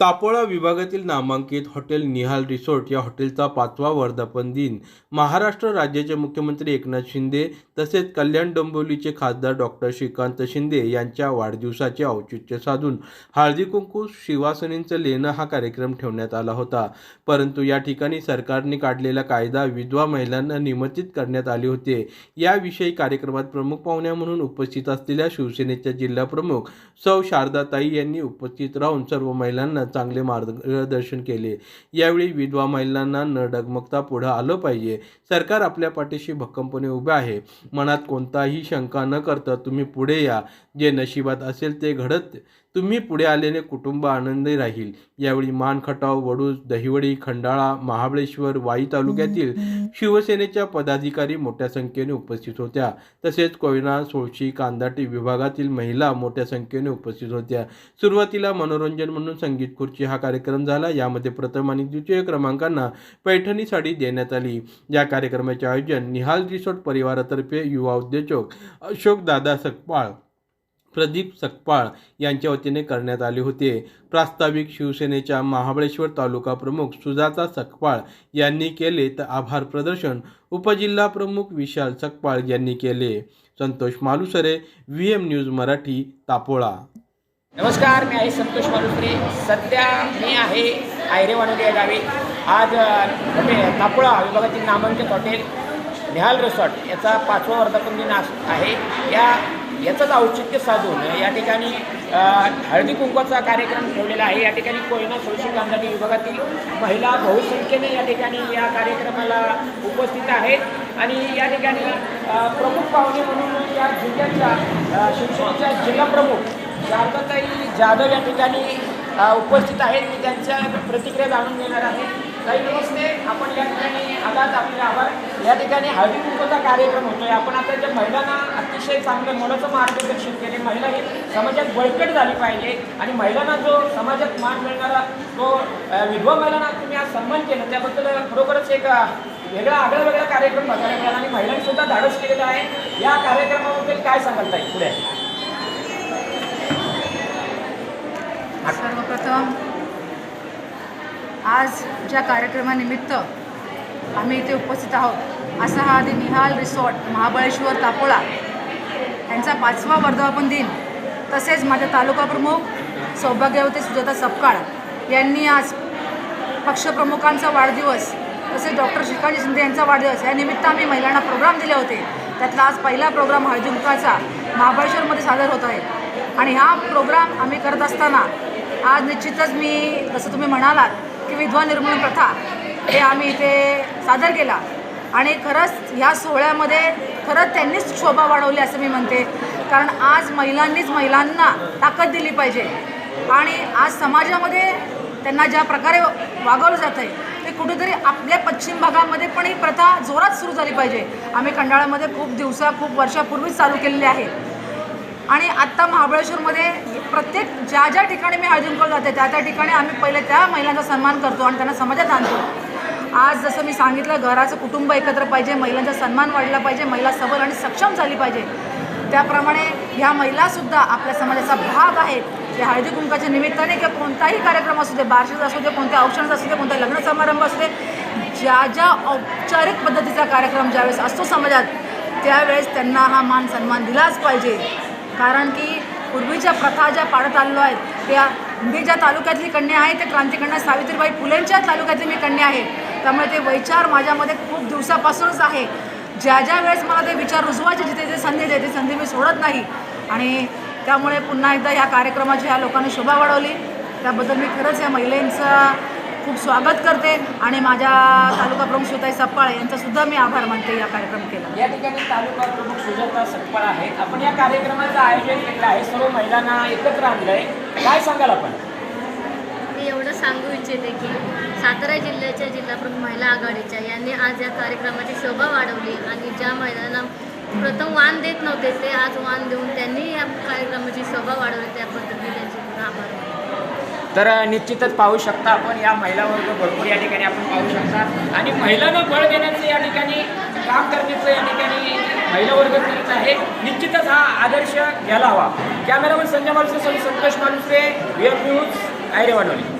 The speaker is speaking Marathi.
तापोळा विभागातील नामांकित हॉटेल निहाल रिसॉर्ट या हॉटेलचा पाचवा वर्धापन दिन. महाराष्ट्र राज्याचे मुख्यमंत्री एकनाथ शिंदे तसेच कल्याण डोंबिवलीचे खासदार डॉक्टर श्रीकांत शिंदे यांच्या वाढदिवसाचे औचित्य साधून हळदी कुंकू शिवासनींचं लेणं हा कार्यक्रम ठेवण्यात आला होता. परंतु या ठिकाणी सरकारने काढलेला कायदा विधवा महिलांना निमंत्रित करण्यात आले होते. याविषयी कार्यक्रमात प्रमुख पाहुण्या म्हणून उपस्थित असलेल्या शिवसेनेच्या जिल्हाप्रमुख सौ शारदाताई यांनी उपस्थित राहून सर्व महिलांना चांगले मार्गदर्शन केले. यावेळी विधवा महिलांना न डगमगता पुढं आलं पाहिजे. सरकार आपल्या पाठीशी भक्कमपणे उभे आहे. मनात कोणताही शंका न करता तुम्ही पुढे या. जे नशिबात असेल ते घडत तुम्ही पुढे आल्याने कुटुंब आनंदी राहील. यावेळी मानखटाव वडूज दहिवडी खंडाळा महाबळेश्वर वाई तालुक्यातील शिवसेनेच्या पदाधिकारी मोठ्या संख्येने उपस्थित होत्या. तसेच कोयना सोळशी कांदाटी विभागातील महिला मोठ्या संख्येने उपस्थित होत्या. सुरुवातीला मनोरंजन म्हणून संगीत खुर्ची हा कार्यक्रम झाला. यामध्ये प्रथम आणि द्वितीय क्रमांकांना पैठणी साडी देण्यात आली. या कार्यक्रमाचे आयोजन निहाल रिसॉर्ट परिवारातर्फे युवा उद्योजक अशोक दादा सकपाळ प्रदीप सकपाळ यांच्या वतीने करण्यात आले होते. प्रास्ताविक शिवसेनेच्या महाबळेश्वर तालुका प्रमुख सुजाता सकपाळ यांनी केले तर आभार प्रदर्शन उपजिल्हा प्रमुख विशाल सकपाळ यांनी केले. Santosh Malusare V M news Marathi Tapola. नमस्कार मी आहे संतोष मालुसरे. सध्या मी आहे आयरेवाडोली या गावी. आज हॉटेल तापोळा विभागातील नामांकित हॉटेल निहाल रिसॉर्ट याचा पाचवा वर्धापन दिन आहे. या याचंच औचित्य साधून या ठिकाणी हळदी कुंकवाचा कार्यक्रम ठेवलेला आहे. या ठिकाणी कोयना सोळशी कांदाटी विभागातील महिला बहुसंख्येने या ठिकाणी या कार्यक्रमाला उपस्थित आहेत. आणि या ठिकाणी प्रमुख पाहुणे म्हणून या जिल्ह्याच्या अ, शिवसेनेच्या जिल्हा प्रमुख शारदाताई जाधव या ठिकाणी उपस्थित आहेत. मी त्यांच्या प्रतिक्रिया जाणून घेणार आहे. काही नमस्ते. आपण या ठिकाणी आघात आपले आभार. या ठिकाणी हळदी कुंकवाचा कार्यक्रम होतोय. आपण आता ज्या महिलांना अतिशय चांगलं मुलाचं मार्गदर्शन केले. महिला ही समाजात बळकट झाली पाहिजे आणि महिलांना जो समाजात मान मिळणारा तो विधवा महिलांना तुम्ही आज सन्मान केलं. त्याबद्दल खरोखरच एक वेगळा आगळा वेगळा कार्यक्रम बघायला मिळाला आणि महिलांनी सुद्धा धाडस केलेलं आहे. या कार्यक्रमाबद्दल काय सांगाल ताई पुढे? सर्वप्रथम आज ज्या कार्यक्रमानिमित्त आम्ही इथे उपस्थित आहोत असा हा आधी निहाल रिसॉर्ट महाबळेश्वर तापोळा यांचा पाचवा वर्धापन दिन तसेच माझ्या तालुका प्रमुख सौभाग्यवती सुजाता सपकाळ यांनी आज पक्षप्रमुखांचा वाढदिवस तसेच डॉक्टर श्रीकांत शिंदे यांचा वाढदिवस या निमित्त आम्ही महिलांना प्रोग्राम दिले होते. त्यातला आज पहिला प्रोग्राम हळदीमुखाचा महाबळेश्वरमध्ये सादर होत आहे. आणि हा प्रोग्राम आम्ही करत असताना आज निश्चितच मी जसं तुम्ही म्हणालात की विधवा निर्मूलन प्रथा हे आम्ही इथे सादर केला. आणि खरंच ह्या सोहळ्यामध्ये खरं त्यांनीच शोभा वाढवली असं मी म्हणते. कारण आज महिलांनीच महिलांना ताकद दिली पाहिजे. आणि आज समाजामध्ये त्यांना ज्या प्रकारे वागवलं जातं आहे ते कुठेतरी आपल्या पश्चिम भागामध्ये पण ही प्रथा जोरात सुरू झाली पाहिजे. आम्ही खंडाळामध्ये खूप दिवसा खूप वर्षापूर्वीच चालू केलेले आहे. आणि आत्ता महाबळेश्वरमध्ये प्रत्येक ज्या ज्या ठिकाणी मी आयोजन कुंकवाला जाते त्या त्या ठिकाणी आम्ही पहिले त्या महिलांचा सन्मान करतो आणि त्यांना समाजात आणतो. आज जसं मी सांगितलं घराचं कुटुंब एकत्र पाहिजे महिलांचा सन्मान वाढला पाहिजे महिला सबल आणि सक्षम झाली पाहिजे. त्याप्रमाणे ह्या महिलासुद्धा आपल्या समाजाचा भाग आहेत. या हळदी कुंकाच्या निमित्ताने किंवा कोणताही कार्यक्रम असू दे बारशीचा असू दे कोणत्या औषणाचा असू दे कोणता लग्न समारंभ असू दे ज्या ज्या औपचारिक पद्धतीचा कार्यक्रम ज्यावेळेस असतो समाजात त्यावेळेस त्यांना हा मान सन्मान दिलाच पाहिजे. कारण की पूर्वीच्या प्रथा ज्या पाडत आलेलो आहेत त्या मी ज्या तालुक्यातली कन्या आहे ते क्रांतिकन्या सावित्रीबाई फुलेंच्या तालुक्यातली मी कन्या आहे. त्यामुळे ते विचार माझ्यामध्ये खूप दिवसापासूनच आहे. ज्या ज्या वेळेस मला ते विचार रुजवायचे जिथे जे संधी देते ती संधी मी सोडत नाही. आणि त्यामुळे पुन्हा एकदा या कार्यक्रमाची ह्या लोकांनी शोभा वाढवली. त्याबद्दल मी खरंच या महिलेंचं खूप स्वागत करते. आणि माझ्या तालुका प्रमुख सुताई सप्पाळ यांचासुद्धा मी आभार मानते या कार्यक्रम केला. या ठिकाणी तालुका प्रमुख सुजाता सप्पाळ आहेत. आपण या कार्यक्रमाचं आयोजन केलं आहे. सर्व महिलांना एकत्र आणलंय. काय सांगाल आपण? मी एवढं सांगू इच्छिते की सातारा जिल्ह्याच्या जिल्हाप्रमुख महिला आघाडीच्या यांनी आज या कार्यक्रमाची शोभा वाढवली आणि ज्या महिलांना प्रथम वाण देत नव्हते ते आज वाण देऊन त्यांनी या कार्यक्रमाची शोभा वाढवली. त्याबद्दल मी त्यांचे आभार तर निश्चितच पाहू शकता आपण या महिला वर्ग भरपूर या ठिकाणी आपण पाहू शकता. आणि महिलांना बळ देण्याचं या ठिकाणी काम करण्याचं या ठिकाणी महिला वर्ग करत आहे. निश्चितच हा आदर्श घ्यायला हवा. Cameraman Sanjay Malusare Santosh Malusare V news Ayarewadoli